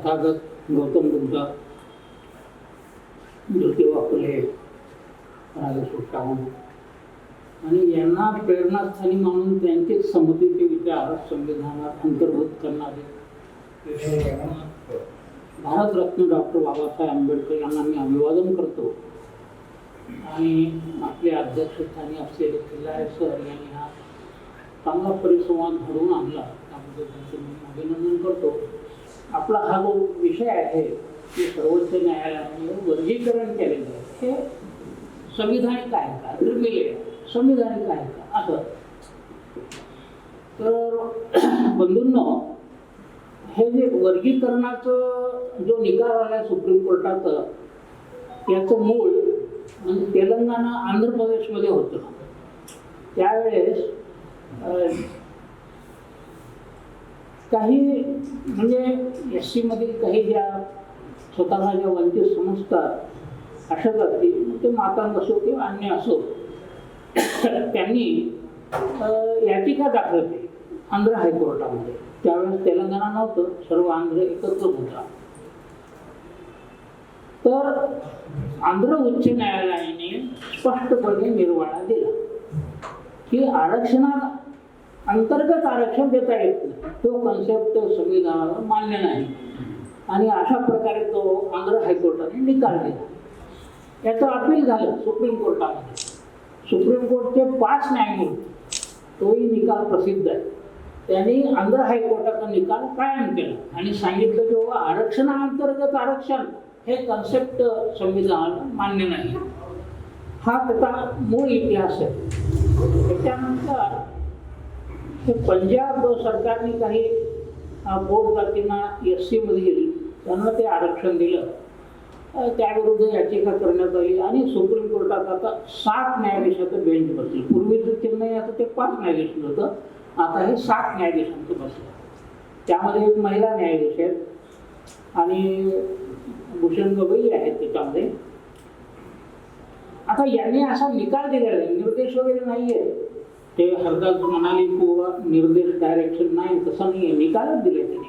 अर्थातच गौतम बुद्ध ज्योतिबा फुले राजसुट्टाहून आणि यांना प्रेरणास्थानी मानून त्यांचे समतेचे विचार संविधानात अंतर्भूत करणारे. भारतरत्न डॉक्टर बाबासाहेब आंबेडकर यांना मी अभिवादन करतो. आणि आपल्या अध्यक्षस्थानी असलेले किल्ला सर यांनी हा चांगला परिसंवाद घडवून आणला. त्याबद्दल त्यांचं मी अभिनंदन करतो. आपला हा जो विषय आहे की सर्वोच्च न्यायालयाने वर्गीकरण केलेलं आहे हे संविधानिक आहे का? निर्मिले संविधानिक आहे का? असं. तर बंधूंनो हे जे वर्गीकरणाचं जो निकाल आला सुप्रीम कोर्टाचं याचं मूळ म्हणजे तेलंगणा आंध्र प्रदेशमध्ये होतं. त्यावेळेस काही म्हणजे एस सीमधील काही ज्या स्वतःला ज्या वंचित समजतात अशा जाती ते मातांग असो किंवा अन्य असो त्यांनी याचिका दाखल केली आंध्र हायकोर्टामध्ये. त्यावेळेस तेलंगणा नव्हतं सर्व आंध्र एकत्र होता. तर आंध्र उच्च न्यायालयाने स्पष्टपणे निर्वाळा दिला की आरक्षणात अंतर्गत आरक्षण देता येत तो कन्सेप्ट संविधानाला मान्य नाही. आणि अशा प्रकारे तो आंध्र हायकोर्टाने निकाल दिला. याचं अपील झालं सुप्रीम कोर्टामध्ये. सुप्रीम कोर्टचे पाच न्यायमूर्ती तोही निकाल प्रसिद्ध आहे. त्यांनी आंध्र हायकोर्टाचा निकाल कायम केला. आणि सांगितलं की बाबा आरक्षणाअंतर्गत आरक्षण हे कन्सेप्ट संविधानाला मान्य नाही. हा त्याचा मूळ इतिहास आहे. त्याच्यानंतर हे पंजाब सरकारने काही बोर्ड पोट जातींना एस सीमधील त्यांना ते आरक्षण दिलं. त्याविरुद्ध याचिका करण्यात आली आणि सुप्रीम कोर्टात आता सात न्यायाधीशाचं बेंच बसलं. पूर्वीचं नाही आता ते पाच न्यायाधीश होतं. आता हे सात न्यायाधीशांचं बसलं. त्यामध्ये एक महिला न्यायाधीश आहेत आणि भूषण गवई आहेत त्याच्यामध्ये. आता यांनी असा निकाल दिलेला आहे निर्देश वगैरे नाही आहे ते हरदास म्हणाले किंवा निर्देश डायरेक्शन नाही तसं नाही निकालच दिले त्यांनी.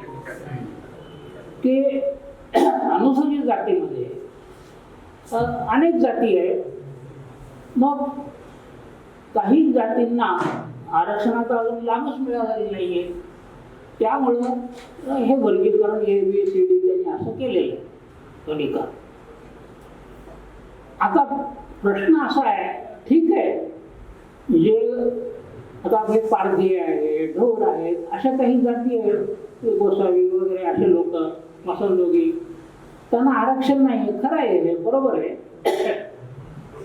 की अनुसूचित जातीमध्ये अनेक जाती आहेत. मग काही जातींना आरक्षणाचा अजून लाभच मिळालेला नाहीये. त्यामुळं हे वर्गीकरण ए बी सी डी त्यांनी असं केलेलं आहे. तो आता प्रश्न असा आहे ठीक आहे जे आता आपले पारधी आहे ढोर आहेत अशा काही जाती आहेत. गोसावी वगैरे असे लोक मसलजोगी त्यांना आरक्षण नाही खरं आहे हे बरोबर आहे.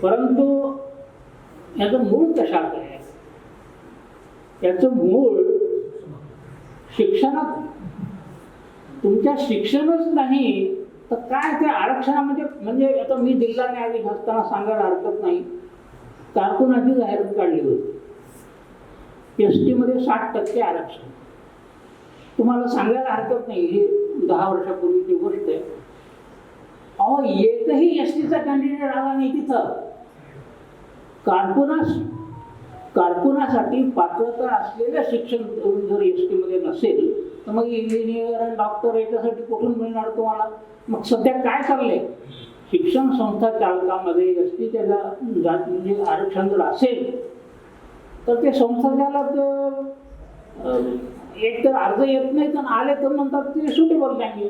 परंतु याचं मूळ कशात आहे? याचं मूळ शिक्षणात तुमच्या शिक्षणच नाही तर काय ते आरक्षणामध्ये म्हणजे आता मी जिल्हा न्यायाधीश असताना सांगायला हरकत नाही. कारकुनाची जाहिरात काढली होती. एस टीमध्ये साठ टक्के आरक्षण. तुम्हाला सांगायला हरकत नाही ही दहा वर्षापूर्वीची गोष्ट आहे. अहो एकही एस टीचा कॅन्डिडेट आला नाही तिथं. कारकुनास कारकुनासाठी पात्रता असलेलं शिक्षण जर एस टीमध्ये नसेल तर मग इंजिनियर आणि डॉक्टर याच्यासाठी कुठून मिळणार तुम्हाला? मग सध्या काय चाललंय? शिक्षण संस्था चालकामध्ये एस टीच्या जात म्हणजे आरक्षण जर असेल तर ते संसर्गाला तर एक तर अर्ज येत नाही तर आले तर म्हणतात ते सुटेबल नाही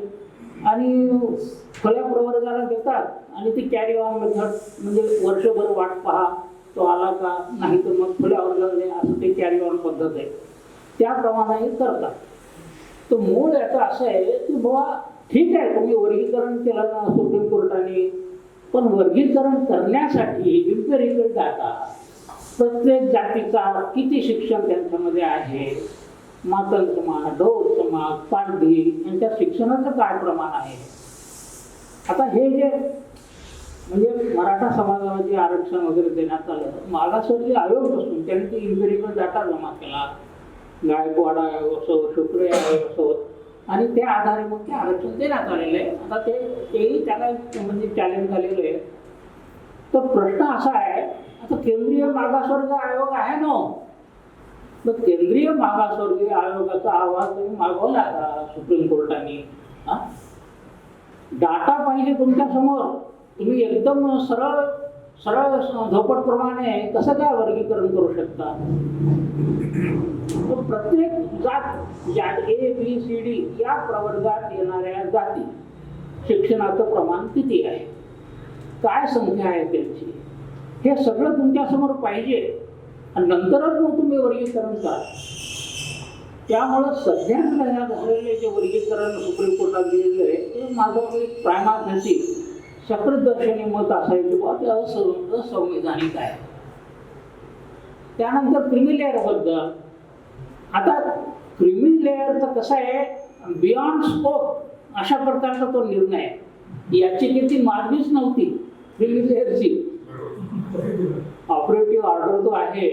आणि खुल्या प्रवर्गाला देतात आणि ती कॅरी ऑन मेथड म्हणजे वर्षभर वाट पहा तो आला का नाही तर मग खुल्या वर्गाला नाही असं ते कॅरी ऑन पद्धत आहे. त्याप्रमाणे करतात. तर मूळ याचं असं आहे की बाबा ठीक आहे तुम्ही वर्गीकरण केलं ना सुप्रीम कोर्टाने पण वर्गीकरण करण्यासाठी इम्पेरिकल डाटा प्रत्येक जातीचा किती शिक्षण त्यांच्यामध्ये आहे? मातल समाज ढोल समाज पारधी यांच्या शिक्षणाचं काय प्रमाण आहे? आता हे जे म्हणजे मराठा समाजाला जे आरक्षण वगैरे देण्यात आलं मागासवर्गीय आयोग बसून त्यांनी ते इम्पेरिकल डाटा जमा केला. गायकवाड आयोग असो शुक्रे आयोग असो. आणि त्या आधारे मग ते आरक्षण देण्यात आलेलं आहे. आता ते तेही त्याला म्हणजे चॅलेंज झालेलं आहे. तर प्रश्न असा आहे आता केंद्रीय मागासवर्ग आयोग आहे ना? मग केंद्रीय मागासवर्गीय आयोगाचा अहवाल तुम्ही मागवला का सुप्रीम कोर्टाने. हा? डाटा पाहिजे तुमच्यासमोर. तुम्ही एकदम सरळ सरळ झोपटप्रमाणे कसं काय वर्गीकरण करू शकता? तर प्रत्येक जात या ए बी सी डी या प्रवर्गात येणाऱ्या जाती शिक्षणाचं प्रमाण किती आहे? काय संख्या आहे त्यांची? हे सगळं तुमच्यासमोर पाहिजे. आणि नंतरच मग तुम्ही वर्गीकरण करा. त्यामुळं सध्या या झालेले जे वर्गीकरण सुप्रीम कोर्टात दिलेलं आहे ते माझं एक प्रायमार्थी सकृतदर्शनी मत असायचे बा ते असं असंवैधानिक आहे. त्यानंतर क्रिमी लेअरबद्दल आता क्रिमी लेअरचं कसं आहे बियॉन्ड स्कोप अशा प्रकारचा तो निर्णय आहे. याची किती मागणीच नव्हती. क्रिमी लेअरची ऑपरेटिव्ह ऑर्डर जो आहे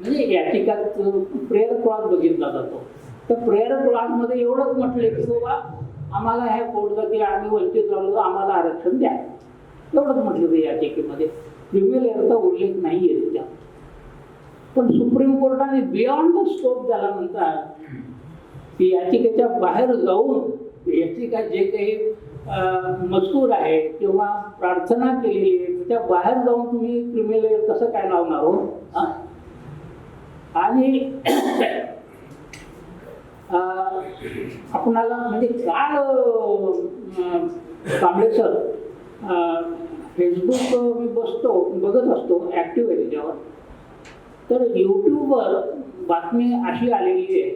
म्हणजे याचिकात प्रेयर क्लॉज बघितला जातो. तर प्रेयर क्लॉजमध्ये एवढंच म्हटलं की बाबा आम्हाला ह्या पोटजाती आम्ही वंचित राहिलो आम्हाला आरक्षण द्या. एवढंच म्हटलं ते याचिकेमध्ये. क्रिमिनल एअरचा उल्लेख नाही आहे त्याच्यात पण सुप्रीम कोर्टाने बियॉन्ड द स्कोप झाला म्हणतात की याचिकेच्या बाहेर जाऊन याचिका जे काही मजकूर आहे किंवा प्रार्थना केलेली आहे त्या बाहेर जाऊन तुम्ही क्रिमिनल कसं काय लावणार हो? आणि आपणाला म्हणजे काल कांबळे सर फेसबुक मी बसतो बघत असतो ॲक्टिव्ह आहे त्याच्यावर. तर यूट्यूबवर बातमी अशी आलेली आहे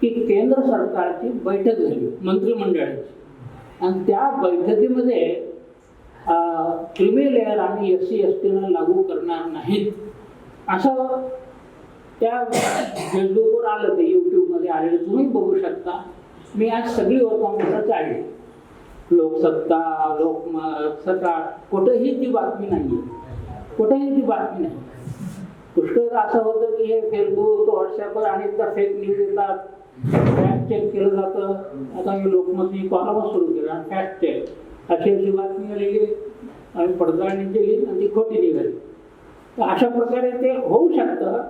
की केंद्र सरकारची बैठक झाली मंत्रिमंडळाची. आणि त्या बैठकीमध्ये क्रिमी लेअर आणि एस सी एस टीनं लागू करणार नाहीत. असं त्या फेसबुकवर आलं ते यूट्यूबमध्ये आलेलं. तुम्ही बघू शकता. मी आज सगळी वर्तमानपत्र चालली लोकसत्ता लोकमत सकाळ कुठंही ती बातमी नाही आहे कुठंही ती बातमी नाही. पुष्कळ असं होतं की हे फेसबुक व्हॉट्सअपवर आणि फेक न्यूज येतात. चेक केलं जातं. आता मी लोकमत ही कॉलमच सुरू केला फॅक्ट चेक अशी अशी बातमी आलेली आणि पडताळणी केली आणि ती खोटी निघाली. तर अशा प्रकारे ते होऊ शकतं.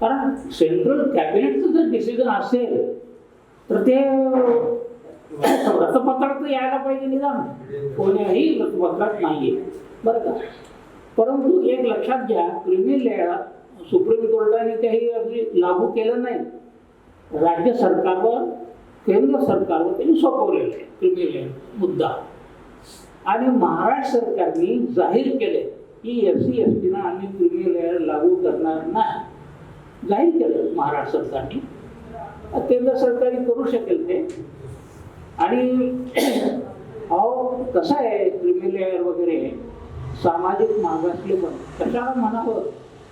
कारण सेंट्रल कॅबिनेटचं जर डिसिजन असेल तर ते वृत्तपत्रात तर यायला पाहिजे निदान. कोण्याही वृत्तपत्रात नाही बरं का? परंतु एक लक्षात घ्या क्रिमिनल लेअर सुप्रीम कोर्टाने काही अगदी लागू केलं नाही. राज्य सरकारवर केंद्र सरकारवर त्यांनी सोपवलेलं आहे क्रिमिनल लेअर मुद्दा. आणि महाराष्ट्र सरकारने जाहीर केले की एस सी एस टीनं आम्ही क्रिमिनल लागू करणार नाही. जाहीर केलं महाराष्ट्र सरकारने. केंद्र सरकारने करू शकेल ते. आणि अहो कसं आहे क्रिमिनल वगैरे? सामाजिक मागासले पण कशाला म्हणावं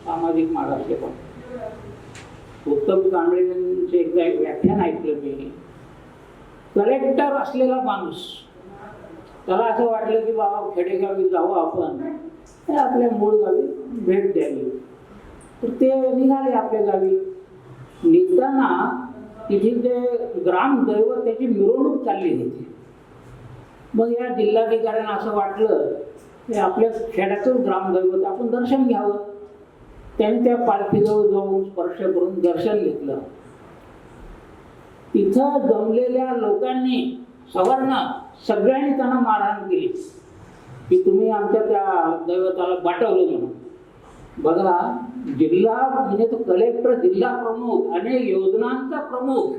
सामाजिक मागासले पण? उत्तम कांबळेंचे एकदा एक व्याख्यान ऐकलं मी. कलेक्टर असलेला माणूस. त्याला असं वाटलं की बाबा खेडेगावी जावं आपण. आपल्या मूळ गावी भेट द्यावी. तर ते निघाले आपल्या गावी. निघताना तिथील ते ग्रामदैवत त्याची मिरवणूक चालली होती. मग या जिल्हाधिकाऱ्यांना असं वाटलं की आपल्या खेड्याचं ग्रामदैवत आपण दर्शन घ्यावं. त्यांनी त्या पालखीजवळ जाऊन स्पर्श करून दर्शन घेतलं. तिथं जमलेल्या लोकांनी सवर्ण सगळ्यांनी त्यांना मारहाण केली. की तुम्ही आमच्या त्या दैवताला पाठवलं म्हणून. बघा जिल्हा म्हणजे तो कलेक्टर जिल्हा प्रमुख आणि योजनांचा प्रमुख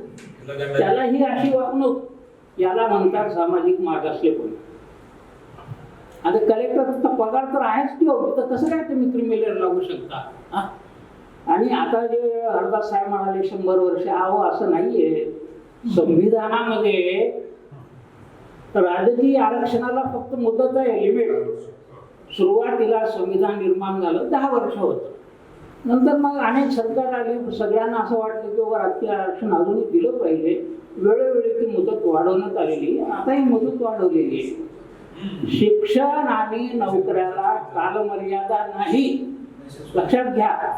त्याला ही अशी वागणूक याला म्हणतात सामाजिक मागासलेपण आता कलेक्टरचा पगार तर आहेच ठेव हो तर कसं काय तुम्ही क्रिमिनल लागू शकता? हा? आणि आता जे हरदास साहेब म्हणाले शंभर वर्ष आहो असं नाहीये. संविधानामध्ये राजकीय आरक्षणाला फक्त मुदत आहे लिमिट सुरुवातीला संविधान निर्माण झालं दहा वर्ष होतं. नंतर मग अनेक सरकार आली सगळ्यांना असं वाटलं की बाबा राजकीय आरक्षण अजूनही दिलं पाहिजे. वेळोवेळी ती मुदत वाढवण्यात आलेली आताही आता ही मुदत वाढवलेली आहे. शिक्षण आणि नोकऱ्याला कालमर्यादा नाही. लक्षात घ्या.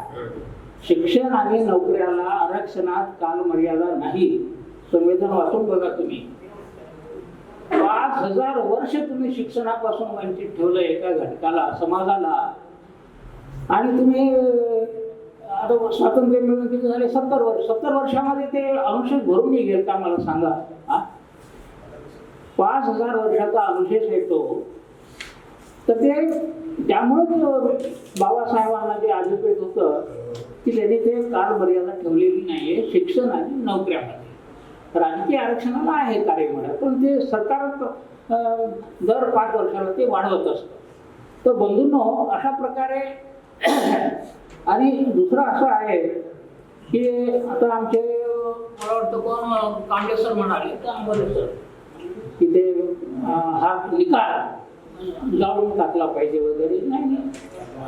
शिक्षण आणि नोकऱ्याला आरक्षणात कालमर्यादा नाही. संविधान वाचून बघा तुम्ही. पाच हजार वर्ष तुम्ही शिक्षणापासून वंचित ठेवलं एका घटकाला समाजाला. आणि तुम्ही आता स्वातंत्र्य मिळून किती झाले? सत्तर वर्ष. सत्तर वर्षामध्ये ते अनुशेष भरून निघेल का मला सांगा? हा? पाच हजार वर्षाचा अनुशेष येतो. तर ते त्यामुळेच बाबासाहेबांना जे अभिप्रेत होतं की त्यांनी ते काल मर्यादा ठेवलेली नाहीये. शिक्षण आणि नोकऱ्यामध्ये. राजकीय आरक्षणाला आहे कार्यक्रम पण ते सरकार दर पाच वर्षाला ते वाढवत असतं. तर बंधूंनो अशा प्रकारे आणि दुसरं असं आहे की आता आमचे मला वाटतं कोण कांडे सर म्हणाले तर आंबोले सर. की ते हा निकाल जाळून टाकला पाहिजे वगैरे. नाही.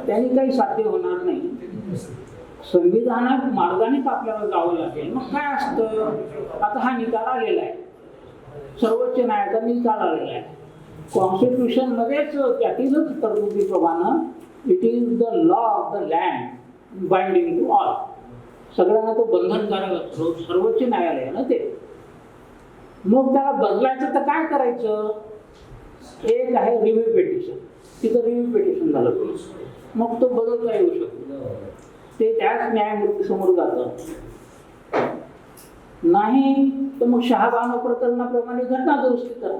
त्यांनी काही साध्य होणार नाही. संविधानात मार्गानेच आपल्याला जावं लागेल. मग काय असतं? आता हा निकाल आलेला आहे. सर्वोच्च न्यायालयाचा निकाल आलेला आहे. कॉन्स्टिट्यूशन मध्येच त्यातीलच तरतुदीप्रमाणे it is the law of the land binding to all सगळ्यांना तो बंधनकारक असतो. सर्वोच्च न्यायालय आहे ना ते. मग त्याला बदलायचं तर काय करायचं? एक आहे रिव्ह्यू पेटिशन तिथं रिव्ह्यू पेटिशन झालं. मग तो बदलता येऊ शकतो. ते त्याच न्यायमूर्तीसमोर जातात नाही तर मग शहाबानो प्रकरणाप्रमाणे घटना दुरुस्ती करा.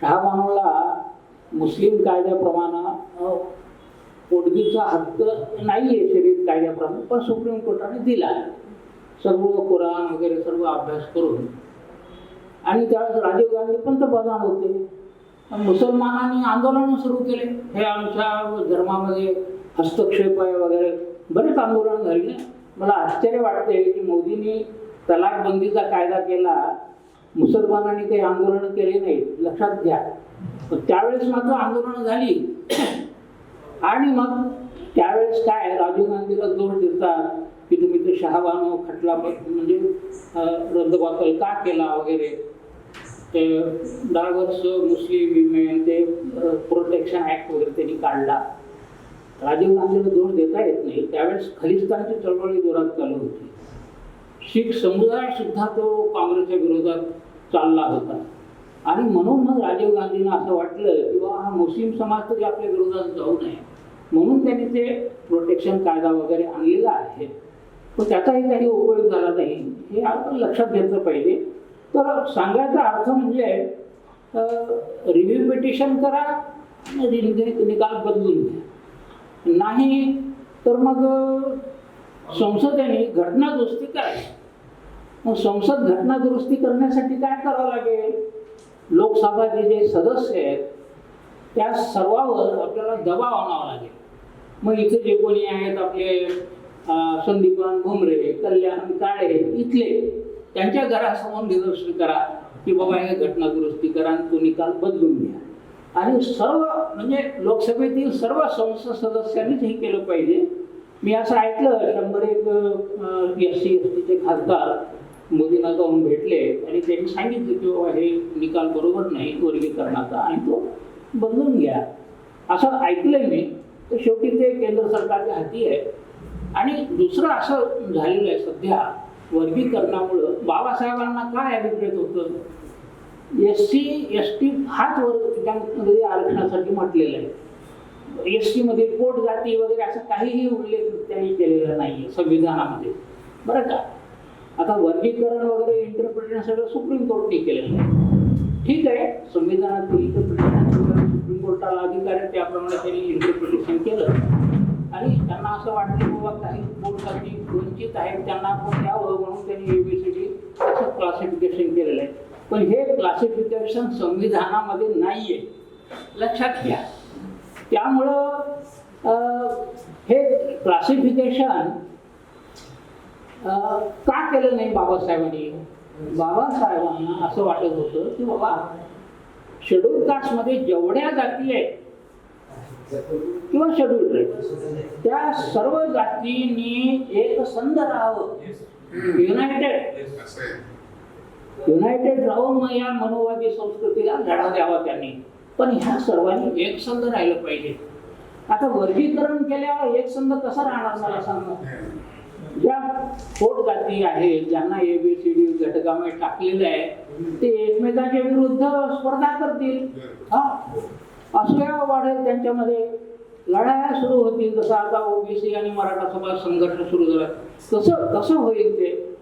शहाबानोला मुस्लिम कायद्याप्रमाणे पोटगीचा हक्क नाही आहे शरीर कायद्याप्रमाणे पण सुप्रीम कोर्टाने दिला. सर्व कुराण वगैरे सर्व अभ्यास करून. आणि त्यावेळेस राजीव गांधी पंतप्रधान होते. मुसलमानांनी आंदोलन सुरू केले. हे आमच्या धर्मामध्ये हस्तक्षेप आहे वगैरे. बरेच आंदोलन झाली मला आश्चर्य वाटते की मोदींनी तलाक बंदीचा कायदा केला. मुसलमानांनी काही आंदोलन केले नाही. लक्षात घ्या. त्यावेळेस मात्र आंदोलनं झाली. आणि मग त्यावेळेस काय? राजीव गांधीला जोर देतात की तुम्ही ते शहाबानो खटला म्हणजे रद्दबातल का केला वगैरे? ते डायव्हर्स मुस्लिम विमेन ते प्रोटेक्शन ॲक्ट वगैरे त्यांनी काढला. राजीव गांधीला जोर देता येत नाही त्यावेळेस खलिस्तानची चळवळी जोरात चालू होती. शीख समुदाय सुद्धा तो काँग्रेसच्या विरोधात चालला होता. आणि म्हणून मग राजीव गांधींना असं वाटलं की बा हा मुस्लिम समाज तरी आपल्या विरोधात जाऊ नये. म्हणून त्यांनी ते प्रोटेक्शन कायदा वगैरे आणलेला आहे. पण त्याचाही काही उपयोग झाला नाही. हे आपण लक्षात घेतलं पाहिजे. तर सांगायचा अर्थ म्हणजे रिव्ह्यू पिटिशन करा आणि निकाल बदलून घ्या. नाही तर मग संसदेने घटना दुरुस्ती करायची मग संसद घटना दुरुस्ती करण्यासाठी काय करावं लागेल? लोकसभाचे जे सदस्य आहेत त्या सर्वावर आपल्याला दबाव आणावा लागेल. मग इथे जे कोणी आहेत आपले संदीपान भुमरे कल्याण काळे इथले त्यांच्या घरासमोर निदर्शन करा की बाबा हे घटना दुरुस्ती करा आणि तो निकाल बदलून घ्या. आणि सर्व म्हणजे लोकसभेतील सर्व संसद सदस्यांनीच हे केलं पाहिजे. मी असं ऐकलं शंभर एक एस सी एस टीचे खासदार मोदींना जाऊन भेटले आणि त्यांनी सांगितलं की बाबा हे निकाल बरोबर नाही वर्गीकरणाचा आणि तो बदलून घ्या. असं ऐकलंय मी. तर शेवटी ते केंद्र सरकारच्या हाती आहे. आणि दुसरं असं झालेलं आहे सध्या वर्गीकरणामुळं. बाबासाहेबांना काय अभिप्रेत होतं? एस सी एस टी हाच वर्ग त्यामध्ये आरक्षणासाठी म्हटलेलं आहे. एस टीमध्ये पोट जाती वगैरे असं काहीही उल्लेख त्यांनी केलेला नाही आहे संविधानामध्ये. बरं का? आता वर्गीकरण वगैरे इंटरप्रिटेशन सगळं सुप्रीम कोर्टने केलेलं आहे. ठीक आहे संविधानातील इंटरप्रिटेशन सुप्रीम कोर्टाला अधिकार आहे त्याप्रमाणे त्यांनी इंटरप्रिटेशन केलं. आणि त्यांना असं वाटलं की बाबा काही पोट जाती वंचित आहेत त्यांना आपण द्यावं म्हणून त्यांनी एबीसीडी असं क्लासिफिकेशन केलेलं आहे. पण हे क्लासिफिकेशन संविधानामध्ये नाहीये. लक्षात घ्या. त्यामुळं हे क्लासिफिकेशन का केलं नाही बाबासाहेबांनी? बाबासाहेबांना असं वाटत होतं की बाबा शेड्यूल कास्टमध्ये जेवढ्या जाती आहेत किंवा शेड्यूल ट्राईब त्या सर्व जातींनी एक संघ राहावं. युनायटेड युनायटेड राहून मग या मनोवादी संस्कृतीला लढा द्यावा त्यांनी. पण ह्या सर्वांनी एकसंध राहिलं पाहिजे. आता वर्गीकरण केल्यावर एकसंध कसा राहणार मला सांगा ज्या पोट जाती आहेत ज्यांना डी घटकामध्ये e, टाकलेलं आहे ते एकमेकांच्या विरुद्ध स्पर्धा करतील. हा? असूया वाढेल त्यांच्यामध्ये. लढाया सुरू होतील. जसं आता ओबीसी आणि मराठा समाज संघर्ष सुरू झाला. तसं कसं होईल ते.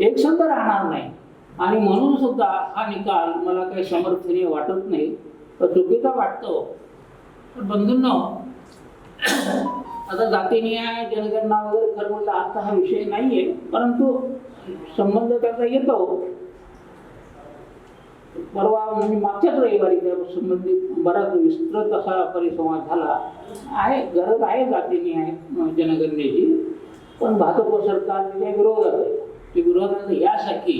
एकसंध राहणार नाही. आणि म्हणून सुद्धा हा निकाल मला काही समर्थनीय वाटत नाही तर चुकीचा वाटतो. तर बंधूंनो आता जातीनिहाय जनगणना वगैरे खरं म्हणलं आता हा विषय नाही आहे परंतु संबंध त्याचा येतो. परवा म्हणजे मागच्याच रविवारी त्या संबंधित बराच विस्तृत असा परिसंवाद झाला. आहे गरज आहे जातीनिहाय जनगणनेची पण भाजप सरकार विरोधात आहे ते विरोधात यासाठी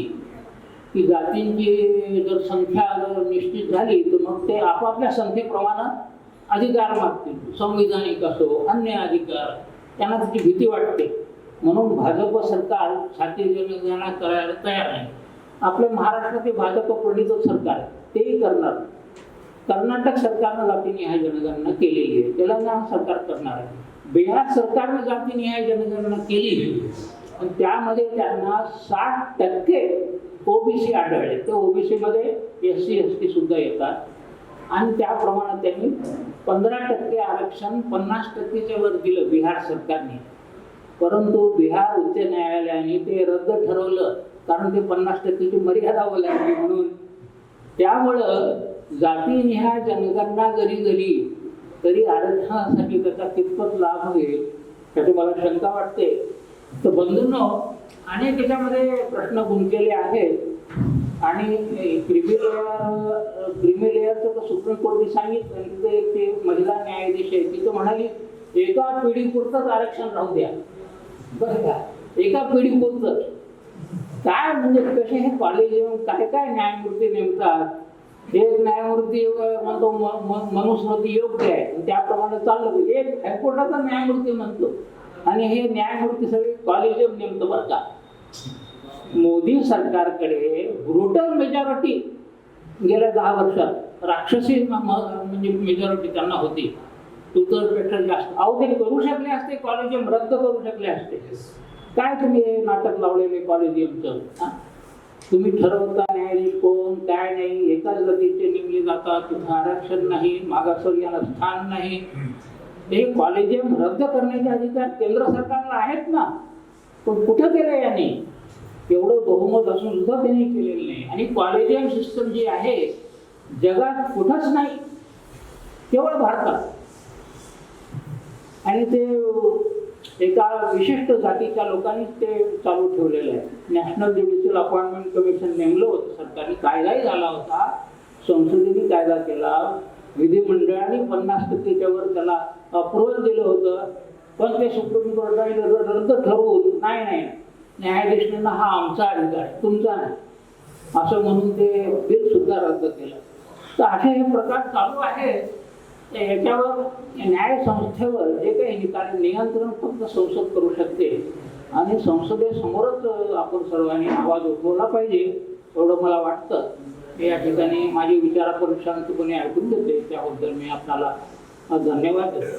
की जातींची जर संख्या जर निश्चित झाली तर मग ते आपापल्या संख्येप्रमाणे अधिकार मागतील. संविधानिक असो अन्य अधिकार त्यांना त्याची भीती वाटते. म्हणून भाजप सरकार छाती जनगणना करायला तयार नाही. आपल्या महाराष्ट्रातील भाजप प्रणित सरकार तेही करणार कर्नाटक सरकारनं जातीनिहाय जनगणना केलेली आहे तेलंगणा सरकार करणार आहे. बिहार सरकारनं जातीनिहाय जनगणना केली पण त्यामध्ये त्यांना साठ टक्के ओबीसी आढळले. ते ओबीसीमध्ये एस सी एस टी सुद्धा येतात. आणि त्याप्रमाणे त्यांनी पंधरा टक्के आरक्षण पन्नास टक्केच्या वर दिलं बिहार सरकारने. परंतु बिहार उच्च न्यायालयाने ते रद्द ठरवलं. कारण ते पन्नास टक्केची मर्यादा ओलांडली म्हणून. त्यामुळं जातीनिहाय जनगणना जरी झाली तरी आरक्षणासाठी त्याचा कितपत लाभ होईल त्याची मला शंका वाटते. तर बंधूंनो आणि त्याच्यामध्ये प्रश्न गुंतलेले आहेत. आणि क्रिमी लेअर क्रिमी लेअरचं तर सुप्रीम कोर्टने सांगितलं की ते एक ते महिला न्यायाधीश आहे तिथं म्हणाली एका पिढीपुरतंच आरक्षण राहू द्या. बरं का? एका पिढीपुरतंच काय म्हणजे कसे हे कॉलेज येऊन काय काय न्यायमूर्ती नेमतात? एक न्यायमूर्ती म्हणतो मनुस्मृती योग्य आहे. त्याप्रमाणे चाललं. एक हायकोर्टाचा न्यायमूर्ती म्हणतो. आणि हे न्यायमूर्ती सगळे कॉलेज नेमतो बरं का? मोदी सरकारकडे ब्रुटल मेजॉरिटी गेल्या दहा वर्षात. राक्षसी म्हणजे मेजॉरिटी त्यांना होती. पेक्षा जास्त. अहो ते करू शकले असते कॉलेजियम रद्द करू शकले असते. काय तुम्ही हे नाटक लावलेले कॉलेजियमचं? तुम्ही ठरवता न्यायाधीश कोण काय नाही एकाच गतीचे नेमले जातात तिथं आरक्षण नाही मागासवर्गीयांना स्थान नाही. हे कॉलेजियम रद्द करण्याचे अधिकार केंद्र सरकारला आहेत ना? पण कुठं केलं याने? एवढं बहुमत असून सुद्धा त्यांनी केलेलं नाही. आणि कॉलेजियम सिस्टम जी आहे जगात कुठंच नाही. केवळ भारतात. आणि ते एका विशिष्ट जातीच्या लोकांनी ते चालू ठेवलेलं आहे. नॅशनल ज्युडिशियल अपॉइंटमेंट कमिशन नेमलं होतं सरकारने कायदाही झाला होता. संसदेने कायदा केला. विधिमंडळाने पन्नास टक्केच्या वर त्याला अप्रुव्हल दिलं होतं. पण ते सुप्रीम कोर्टाने रद्द ठरवून नाही नाही. न्यायाधीशांना हा आमचा अधिकार आहे तुमचा नाही. असं म्हणून ते बिल सुद्धा रद्द केलं. तर असे हे प्रकार चालू आहेत. तर याच्यावर न्याय संस्थेवर जे काही निकाल नियंत्रण फक्त संसद करू शकते. आणि संसदेसमोरच आपण सर्वांनी आवाज उठवला पाहिजे एवढं मला वाटतं. या ठिकाणी माझे विचारापर्यंत कोणी ऐकून घेते त्याबद्दल मी आपल्याला धन्यवाद देतो.